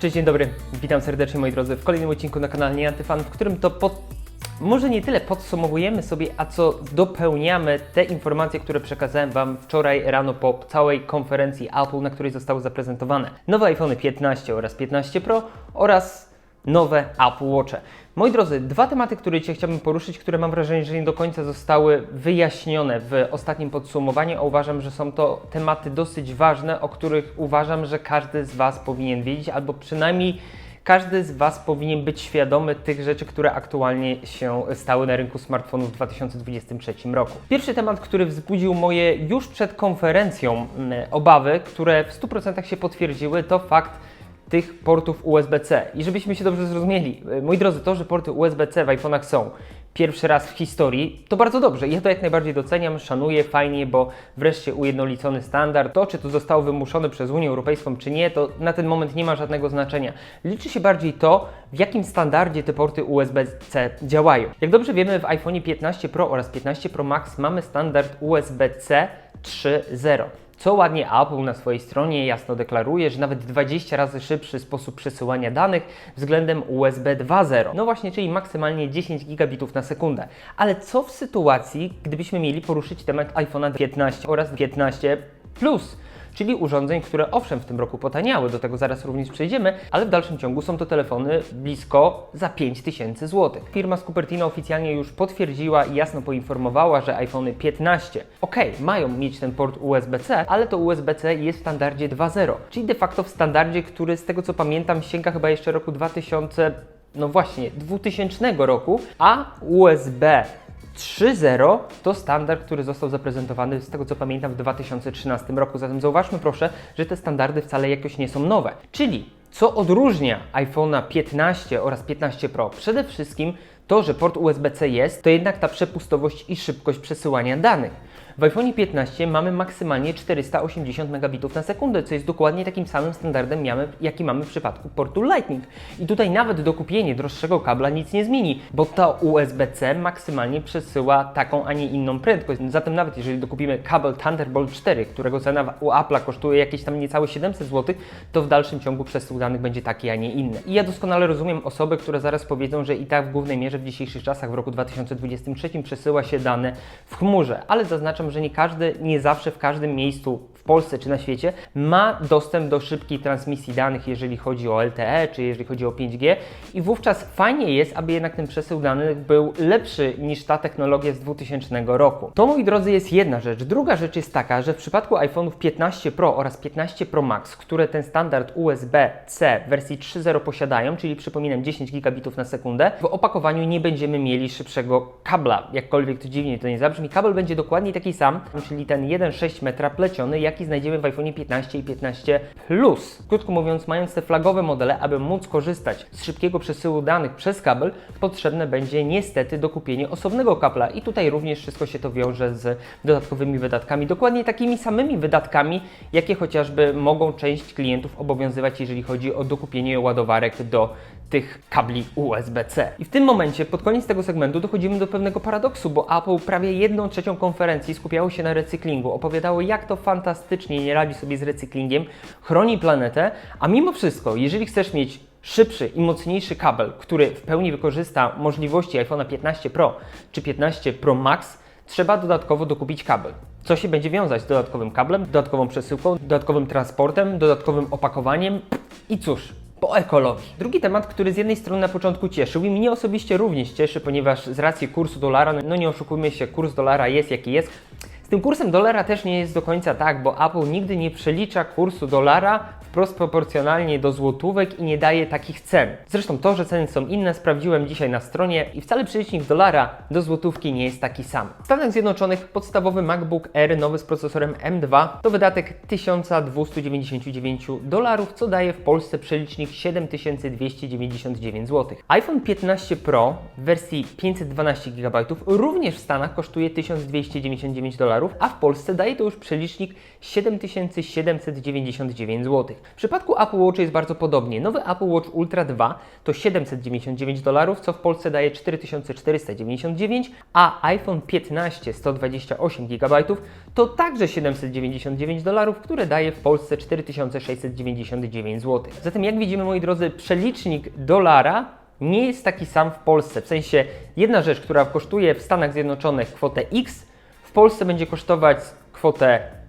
Cześć, dzień dobry. Witam serdecznie moi drodzy w kolejnym odcinku na kanale Nieantyfan, w którym to pod... może nie tyle podsumowujemy sobie, a co dopełniamy te informacje, które przekazałem Wam wczoraj rano po całej konferencji Apple, na której zostały zaprezentowane nowe iPhone 15 oraz 15 Pro oraz nowe Apple Watche. Moi drodzy, dwa tematy, które dzisiaj chciałbym poruszyć, które mam wrażenie, że nie do końca zostały wyjaśnione w ostatnim podsumowaniu, a uważam, że są to tematy dosyć ważne, o których uważam, że każdy z Was powinien wiedzieć, albo przynajmniej każdy z Was powinien być świadomy tych rzeczy, które aktualnie się stały na rynku smartfonów w 2023 roku. Pierwszy temat, który wzbudził moje już przed konferencją mm, obawy, które w 100% się potwierdziły, to fakt, tych portów USB-C. I żebyśmy się dobrze zrozumieli, e, moi drodzy, to, że porty USB-C w iPhone'ach są pierwszy raz w historii, to bardzo dobrze. Ja to jak najbardziej doceniam, szanuję, fajnie, bo wreszcie ujednolicony standard. To, czy to zostało wymuszone przez Unię Europejską, czy nie, to na ten moment nie ma żadnego znaczenia. Liczy się bardziej to, w jakim standardzie te porty USB-C działają. Jak dobrze wiemy, w iPhone 15 Pro oraz 15 Pro Max mamy standard USB-C 3.0 co ładnie Apple na swojej stronie jasno deklaruje, że nawet 20 razy szybszy sposób przesyłania danych względem USB 2.0. No właśnie, czyli maksymalnie 10 gigabitów na sekundę. Ale co w sytuacji, gdybyśmy mieli poruszyć temat iPhone'a 15 oraz 15 Plus? Czyli urządzeń, które owszem w tym roku potaniały, do tego zaraz również przejdziemy, ale w dalszym ciągu są to telefony blisko za 5000 zł. Firma z Cupertino oficjalnie już potwierdziła i jasno poinformowała, że iPhone 15, ok, mają mieć ten port USB-C, ale to USB-C jest w standardzie 2.0, czyli de facto w standardzie, który z tego co pamiętam sięga chyba jeszcze roku 2000 no właśnie, 2000 roku, a USB 3.0 to standard, który został zaprezentowany, z tego co pamiętam, w 2013 roku. Zatem zauważmy proszę, że te standardy wcale jakoś nie są nowe. Czyli co odróżnia iPhone'a 15 oraz 15 Pro? Przede wszystkim to, że port USB-C jest, to jednak ta przepustowość i szybkość przesyłania danych. W iPhone 15 mamy maksymalnie 480 megabitów na sekundę, co jest dokładnie takim samym standardem, jaki mamy w przypadku portu Lightning. I tutaj nawet dokupienie droższego kabla nic nie zmieni, bo to USB-C maksymalnie przesyła taką, a nie inną prędkość. Zatem nawet jeżeli dokupimy kabel Thunderbolt 4, którego cena u Apple'a kosztuje jakieś tam niecałe 700 zł, to w dalszym ciągu przesył danych będzie taki, a nie inny. I ja doskonale rozumiem osoby, które zaraz powiedzą, że i tak w głównej mierze w dzisiejszych czasach, w roku 2023 przesyła się dane w chmurze, ale zaznaczam, że nie każdy, nie zawsze w każdym miejscu w Polsce czy na świecie ma dostęp do szybkiej transmisji danych, jeżeli chodzi o LTE czy jeżeli chodzi o 5G i wówczas fajnie jest, aby jednak ten przesył danych był lepszy niż ta technologia z 2000 roku. To moi drodzy jest jedna rzecz. Druga rzecz jest taka, że w przypadku iPhone'ów 15 Pro oraz 15 Pro Max, które ten standard USB-C wersji 3.0 posiadają, czyli przypominam 10 gigabitów na sekundę, w opakowaniu nie będziemy mieli szybszego kabla. Jakkolwiek to dziwnie to nie zabrzmi, kabel będzie dokładnie taki sam, czyli ten 1,6 metra pleciony, jaki znajdziemy w iPhone 15 i 15 Plus. Krótko mówiąc, mając te flagowe modele, aby móc korzystać z szybkiego przesyłu danych przez kabel, potrzebne będzie niestety dokupienie osobnego kabla i tutaj również wszystko się to wiąże z dodatkowymi wydatkami, dokładnie takimi samymi wydatkami, jakie chociażby mogą część klientów obowiązywać, jeżeli chodzi o dokupienie ładowarek do tych kabli USB-C. I w tym momencie, pod koniec tego segmentu, dochodzimy do pewnego paradoksu, bo Apple prawie jedną trzecią konferencji skupiało się na recyklingu, opowiadało, jak to fantastycznie nie radzi sobie z recyklingiem, chroni planetę, a mimo wszystko, jeżeli chcesz mieć szybszy i mocniejszy kabel, który w pełni wykorzysta możliwości iPhone'a 15 Pro czy 15 Pro Max, trzeba dodatkowo dokupić kabel. Co się będzie wiązać z dodatkowym kablem, dodatkową przesyłką, dodatkowym transportem, dodatkowym opakowaniem i cóż, po ekologii. Drugi temat, który z jednej strony na początku cieszył i mnie osobiście również cieszy, ponieważ z racji kursu dolara, no nie oszukujmy się, kurs dolara jest jaki jest. Z tym kursem dolara też nie jest do końca tak, bo Apple nigdy nie przelicza kursu dolara wprost proporcjonalnie do złotówek i nie daje takich cen. Zresztą to, że ceny są inne, sprawdziłem dzisiaj na stronie i wcale przelicznik dolara do złotówki nie jest taki sam. W Stanach Zjednoczonych podstawowy MacBook Air nowy z procesorem M2 to wydatek 1299 dolarów, co daje w Polsce przelicznik 7299 zł. iPhone 15 Pro w wersji 512 GB również w Stanach kosztuje 1299 dolarów, a w Polsce daje to już przelicznik 7799 zł. W przypadku Apple Watch jest bardzo podobnie. Nowy Apple Watch Ultra 2 to 799 dolarów, co w Polsce daje 4499, a iPhone 15 128 GB to także 799 dolarów, które daje w Polsce 4699 zł. Zatem jak widzimy moi drodzy, przelicznik dolara nie jest taki sam w Polsce. W sensie jedna rzecz, która kosztuje w Stanach Zjednoczonych kwotę X, w Polsce będzie kosztować kwotę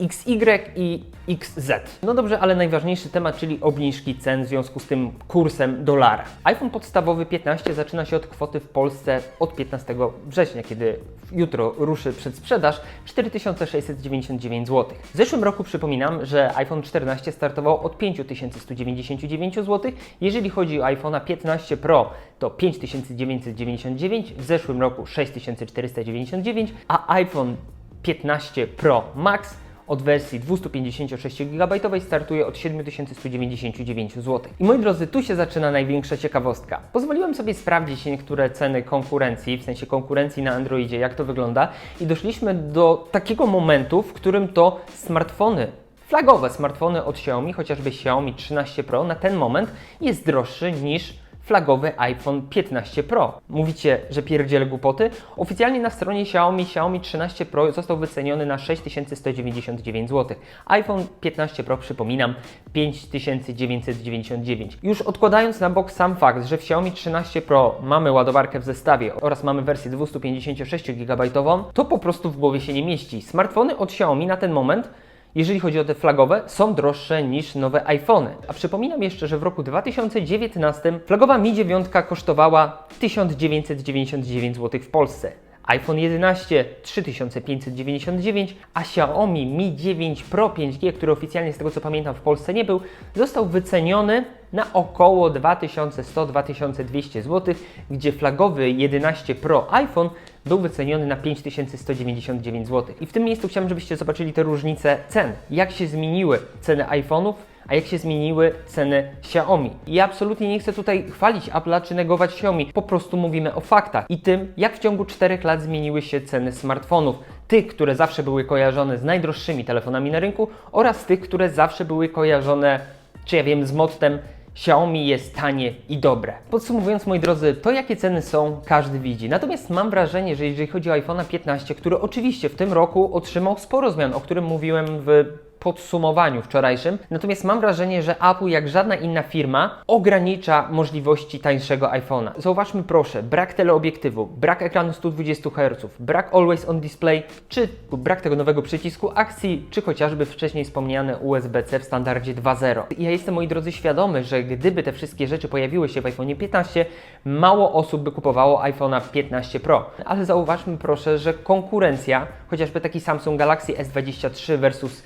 XY i XZ. No dobrze, ale najważniejszy temat, czyli obniżki cen w związku z tym kursem dolara. iPhone podstawowy 15 zaczyna się od kwoty w Polsce od 15 września, kiedy jutro ruszy przedsprzedaż 4699 zł. W zeszłym roku przypominam, że iPhone 14 startował od 5199 zł. Jeżeli chodzi o iPhone'a 15 Pro, to 5999, w zeszłym roku 6499, a iPhone 15 Pro Max od wersji 256 GB startuje od 7199 zł. I moi drodzy, tu się zaczyna największa ciekawostka. Pozwoliłem sobie sprawdzić niektóre ceny konkurencji, w sensie konkurencji na Androidzie, jak to wygląda i doszliśmy do takiego momentu, w którym to smartfony flagowe smartfony od Xiaomi, chociażby Xiaomi 13 Pro, na ten moment jest droższy niż flagowy iPhone 15 Pro. Mówicie, że pierdzielę głupoty? Oficjalnie na stronie Xiaomi Xiaomi 13 Pro został wyceniony na 6199 zł. iPhone 15 Pro, przypominam, 5999. Już odkładając na bok sam fakt, że w Xiaomi 13 Pro mamy ładowarkę w zestawie oraz mamy wersję 256 GB, to po prostu w głowie się nie mieści. Smartfony od Xiaomi na ten moment jeżeli chodzi o te flagowe, są droższe niż nowe iPhony. A przypominam jeszcze, że w roku 2019 flagowa Mi 9 kosztowała 1999 zł w Polsce. iPhone 11 3599, a Xiaomi Mi 9 Pro 5G, który oficjalnie z tego co pamiętam w Polsce nie był, został wyceniony na około 2100-2200 zł, gdzie flagowy 11 Pro iPhone był wyceniony na 5199 zł. I w tym miejscu chciałem, żebyście zobaczyli te różnice cen. Jak się zmieniły ceny iPhone'ów, a jak się zmieniły ceny Xiaomi. I ja absolutnie nie chcę tutaj chwalić Apple'a czy negować Xiaomi, po prostu mówimy o faktach i tym, jak w ciągu 4 lat zmieniły się ceny smartfonów. Tych, które zawsze były kojarzone z najdroższymi telefonami na rynku oraz tych, które zawsze były kojarzone, czy ja wiem, z mottem Xiaomi jest tanie i dobre. Podsumowując, moi drodzy, to jakie ceny są, każdy widzi. Natomiast mam wrażenie, że jeżeli chodzi o iPhone 15, który oczywiście w tym roku otrzymał sporo zmian, o którym mówiłem w podsumowaniu wczorajszym. Natomiast mam wrażenie, że Apple, jak żadna inna firma, ogranicza możliwości tańszego iPhone'a. Zauważmy proszę, brak teleobiektywu, brak ekranu 120 Hz, brak Always On Display, czy brak tego nowego przycisku akcji, czy chociażby wcześniej wspomniane USB-C w standardzie 2.0. Ja jestem, moi drodzy, świadomy, że gdyby te wszystkie rzeczy pojawiły się w iPhone 15, mało osób by kupowało iPhone'a 15 Pro. Ale zauważmy proszę, że konkurencja, chociażby taki Samsung Galaxy S23 versus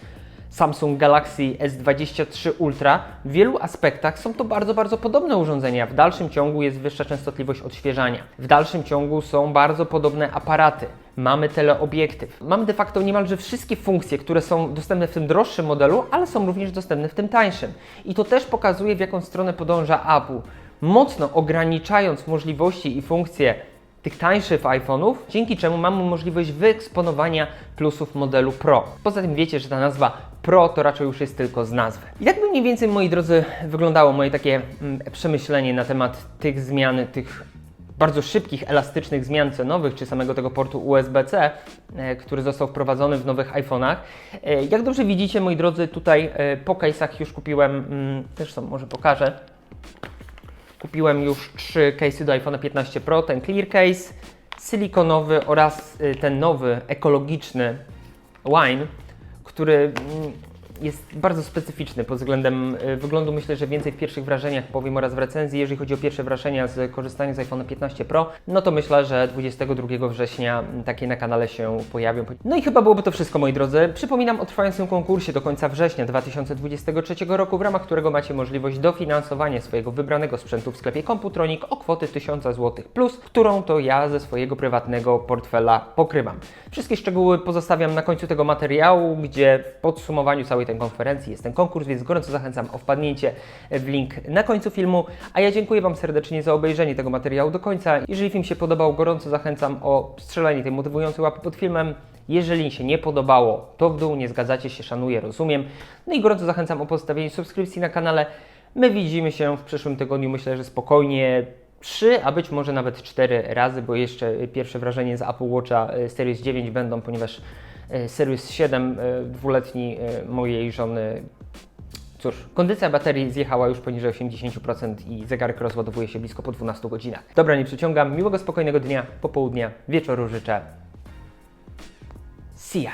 Samsung Galaxy S23 Ultra, w wielu aspektach są to bardzo, bardzo podobne urządzenia. W dalszym ciągu jest wyższa częstotliwość odświeżania. W dalszym ciągu są bardzo podobne aparaty. Mamy teleobiektyw. Mamy de facto niemalże wszystkie funkcje, które są dostępne w tym droższym modelu, ale są również dostępne w tym tańszym. I to też pokazuje, w jaką stronę podąża Apple. Mocno ograniczając możliwości i funkcje tych tańszych iPhone'ów, dzięki czemu mamy możliwość wyeksponowania plusów modelu Pro. Poza tym wiecie, że ta nazwa Pro to raczej już jest tylko z nazwy. I tak by mniej więcej, moi drodzy, wyglądało moje takie mm, przemyślenie na temat tych zmian, tych bardzo szybkich, elastycznych zmian cenowych, czy samego tego portu USB-C, e, który został wprowadzony w nowych iPhone'ach. E, jak dobrze widzicie, moi drodzy, tutaj e, po case'ach już kupiłem, mm, też są, może pokażę, Kupiłem już trzy case'y do iPhone 15 Pro, ten clear case, silikonowy oraz ten nowy, ekologiczny wine, który jest bardzo specyficzny pod względem y, wyglądu. Myślę, że więcej w pierwszych wrażeniach powiem oraz w recenzji. Jeżeli chodzi o pierwsze wrażenia z korzystania z iPhone 15 Pro, no to myślę, że 22 września takie na kanale się pojawią. No i chyba byłoby to wszystko, moi drodzy. Przypominam o trwającym konkursie do końca września 2023 roku, w ramach którego macie możliwość dofinansowania swojego wybranego sprzętu w sklepie Computronic o kwotę 1000 zł, plus którą to ja ze swojego prywatnego portfela pokrywam. Wszystkie szczegóły pozostawiam na końcu tego materiału, gdzie w podsumowaniu całej tej konferencji jest ten konkurs, więc gorąco zachęcam o wpadnięcie w link na końcu filmu. A ja dziękuję Wam serdecznie za obejrzenie tego materiału do końca. Jeżeli film się podobał, gorąco zachęcam o strzelanie tej motywującej łapy pod filmem. Jeżeli się nie podobało, to w dół, nie zgadzacie się, szanuję, rozumiem. No i gorąco zachęcam o postawienie subskrypcji na kanale. My widzimy się w przyszłym tygodniu, myślę, że spokojnie trzy, a być może nawet cztery razy, bo jeszcze pierwsze wrażenie z Apple Watcha e, Series 9 będą, ponieważ Series 7 e, dwuletni e, mojej żony Cóż, kondycja baterii zjechała już poniżej 80% i zegarek rozładowuje się blisko po 12 godzinach. Dobra, nie przyciągam. Miłego, spokojnego dnia, popołudnia, wieczoru życzę. See ya!